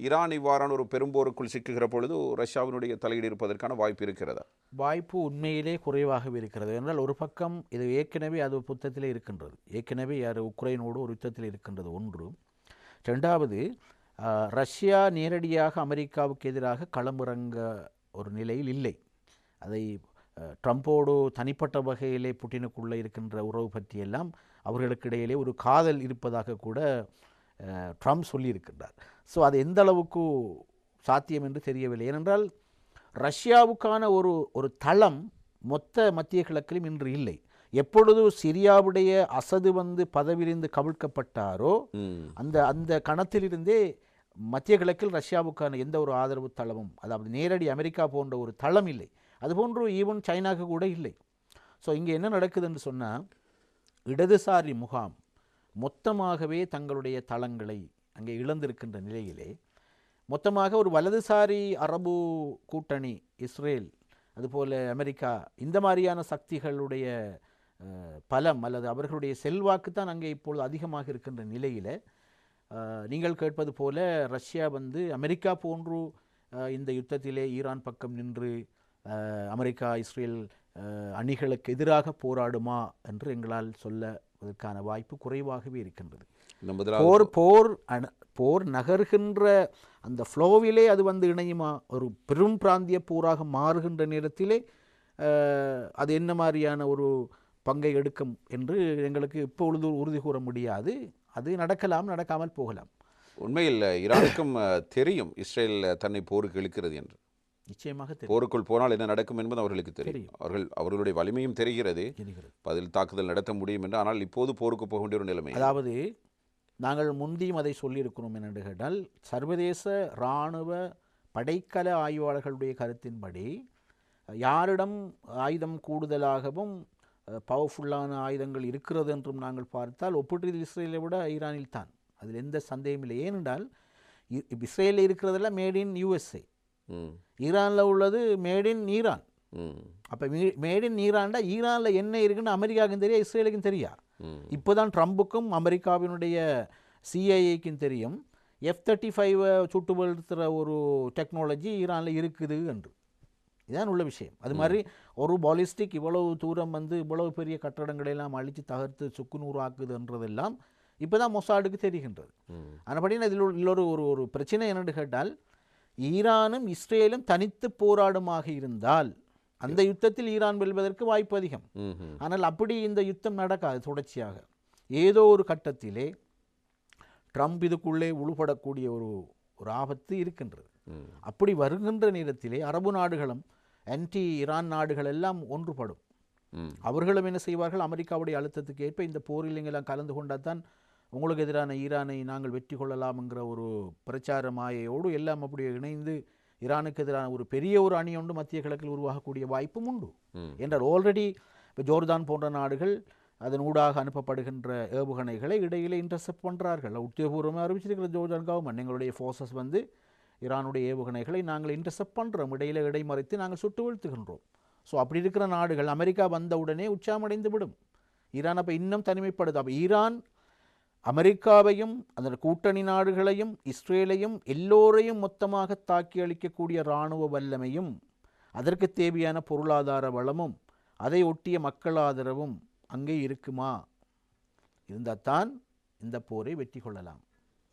Iran இவ்வாறான ஒரு பெரும்போருக்குள் சிக்குகிற பொழுது ரஷ்யாவினுடைய தலையீடு இருப்பதற்கான வாய்ப்பு இருக்கிறதா? வாய்ப்பு உண்மையிலே குறைவாகவே இருக்கிறது. என்றால் ஒரு பக்கம் இது ஏற்கனவே அது புத்தத்திலே இருக்கின்றது. ஏற்கனவே யார் உக்ரைனோடு ஒரு யுத்தத்தில் இருக்கின்றது ஒன்று. ரெண்டாவது ரஷ்யா நேரடியாக அமெரிக்காவுக்கு எதிராக களமிறங்க ஒரு நிலையில் இல்லை. அதை அஹ், ட்ரம்போடு தனிப்பட்ட வகையிலே புட்டினுக்குள்ளே இருக்கின்ற உறவு பற்றியெல்லாம் அவர்களுக்கிடையிலே ஒரு காதல் இருப்பதாக கூட ட்ரம்ப் சொல்லியிருக்கின்றார். ஸோ அது எந்த அளவுக்கு சாத்தியம் என்று தெரியவில்லை. ஏனென்றால் ரஷ்யாவுக்கான ஒரு ஒரு தளம் மொத்த மத்திய கிழக்கிலும் இன்று இல்லை. எப்பொழுது சிரியாவுடைய அசது வந்து பதவியிலிருந்து கவிழ்க்கப்பட்டாரோ. அந்த அந்த கணத்திலிருந்தே மத்திய கிழக்கில் ரஷ்யாவுக்கான எந்த ஒரு ஆதரவு தளமும் அதாவது நேரடி அமெரிக்கா போன்ற ஒரு தளம் இல்லை. அதுபோன்று ஈவன் சைனாக்கு கூட இல்லை. ஸோ இங்கே என்ன நடக்குதுன்னு சொன்னால் இடதுசாரி முகாம் மொத்தமாகவே தங்களுடைய தளங்களை அங்கே இழந்திருக்கின்ற நிலையிலே மொத்தமாக ஒரு வலதுசாரி அரபு கூட்டணி இஸ்ரேல் அதுபோல் அமெரிக்கா இந்த மாதிரியான சக்திகளுடைய பலம் அல்லது அவர்களுடைய செல்வாக்கு தான் அங்கே இப்பொழுது அதிகமாக இருக்கின்ற நிலையில். நீங்கள் கேட்பது போல ரஷ்யா வந்து அமெரிக்கா போன்று இந்த யுத்தத்திலே ஈரான் பக்கம் நின்று அமெரிக்கா இஸ்ரேல் அணிகளுக்கு எதிராக போராடுமா என்று எங்களால் சொல்ல சொல்லுவதற்கான வாய்ப்பு குறைவாகவே இருக்கின்றது. போர் போர் போர் நகர்கின்ற அந்த ஃப்ளோவிலே அது வந்து இணையுமா? ஒரு பெரும் பிராந்திய போராக மாறுகின்ற நேரத்திலே அது என்ன மாதிரியான ஒரு பங்கை எடுக்கும் என்று எங்களுக்கு இப்பொழுது உறுதி கூற முடியாது. அது நடக்கலாம் நடக்காமல் போகலாம். உண்மையில் ஈரானுக்கும் தெரியும் இஸ்ரேல் தன்னை போருக்கு இழுக்கிறது என்று. நிச்சயமாக தெரியும். போருக்குள் போனால் என்ன நடக்கும் என்பது அவர்களுக்கு தெரியும். அவர்கள் அவர்களுடைய வலிமையும் தெரிகிறது. பதில் தாக்குதல் நடத்த முடியும் என்று ஆனால் இப்போது போருக்கு போக வேண்டிய ஒரு நிலைமை. அதாவது நாங்கள் முந்தியும் அதை சொல்லியிருக்கிறோம் என்னென்று கேட்டால் சர்வதேச இராணுவ படைக்கல ஆய்வாளர்களுடைய கருத்தின்படி யாரிடம் ஆயுதம் கூடுதலாகவும் பவர்ஃபுல்லான ஆயுதங்கள் இருக்கிறது என்றும் நாங்கள் பார்த்தால் ஒப்பிட்டு இஸ்ரேலை விட ஈரானில் தான். அதில் எந்த சந்தேகமும் இல்லை. ஏனென்றால் இஸ்ரேலில் இருக்கிறதெல்லாம் மேட் இன் யூஎஸ்ஏ ஈரானில் உள்ளது மேட் இன் ஈரான். அப்போ மேட் இன் ஈரான்டா ஈரானில் என்ன இருக்குன்னு அமெரிக்காவுக்கும் தெரியும் இஸ்ரேலுக்கும் தெரியா இப்போதான் ட்ரம்புக்கும் அமெரிக்காவினுடைய சிஐஏக்கும் தெரியும். எஃப் தேர்ட்டி ஃபைவ் சுட்டு வீழ்த்துற ஒரு டெக்னாலஜி ஈரானில் இருக்குது என்று. இதான் உள்ள விஷயம். அது மாதிரி ஒரு பாலிஸ்டிக் இவ்வளவு தூரம் வந்து இவ்வளவு பெரிய கட்டடங்களை எல்லாம் அழித்து தகர்த்து சுக்குநூறு ஆக்குதுன்றதெல்லாம் இப்போ தான் மொசாடுக்கு தெரிகின்றது. ம். ஆனபடினா இதில் உள்ள ஒரு ஒரு ஒரு பிரச்சனை என்னென்னு கேட்டால் ஈரானும் இஸ்ரேலும் தனித்து போராடுமாக இருந்தால் அந்த யுத்தத்தில் ஈரான் வெல்வதற்கு வாய்ப்பு அதிகம். ஆனால் அப்படி இந்த யுத்தம் நடக்காது தொடர்ச்சியாக. ஏதோ ஒரு கட்டத்திலே ட்ரம்ப் இதுக்குள்ளே உழுபடக்கூடிய ஒரு ஒரு ஆபத்து இருக்கின்றது. அப்படி வருகின்ற நேரத்திலே அரபு நாடுகளும் ஆன்டி ஈரான் நாடுகள் எல்லாம் ஒன்றுபடும். அவர்களும் என்ன செய்வார்கள்? அமெரிக்காவுடைய அழுத்தத்துக்கு ஏற்ப இந்த போரில் எல்லாம் கலந்து கொண்டால் தான் உங்களுக்கு எதிரான ஈரானை நாங்கள் வெற்றி கொள்ளலாம்ங்கிற ஒரு பிரச்சார மாயையோடு எல்லாம் அப்படியே இணைந்து ஈரானுக்கு எதிரான ஒரு பெரிய ஒரு அணி ஒன்று மத்திய கிழக்கில் உருவாகக்கூடிய வாய்ப்பும் உண்டு. என்றால் ஆல்ரெடி இப்போ ஜோர்தான் போன்ற நாடுகள் அதன் ஊடாக அனுப்பப்படுகின்ற ஏவுகணைகளை இடையிலே இன்டர்செப்ட் பண்ணுறார்கள் உத்தியோகபூர்வமாக அறிவிச்சிருக்கிற ஜோர்தான் கவர்மெண்ட் எங்களுடைய ஃபோர்ஸஸ் வந்து ஈரானுடைய ஏவுகணைகளை நாங்கள் இன்டர்செப்ட் பண்ணுறோம் இடையில இடைமறைத்து நாங்கள் சுட்டு வீழ்த்துகின்றோம். ஸோ அப்படி இருக்கிற நாடுகள் அமெரிக்கா வந்த உடனே உச்சாமடைந்து விடும் ஈரான் அப்போ இன்னும் தனிமைப்படுது. அப்போ ஈரான் அமெரிக்காவையும் அதன் கூட்டணி நாடுகளையும் இஸ்ரேலையும் எல்லோரையும் மொத்தமாக தாக்கி அளிக்கக்கூடிய இராணுவ வல்லமையும் அதற்கு தேவையான பொருளாதார வளமும் அதை ஒட்டிய மக்கள் ஆதரவும் அங்கே இருக்குமா? இருந்தால் தான் இந்த போரை வெற்றி கொள்ளலாம்.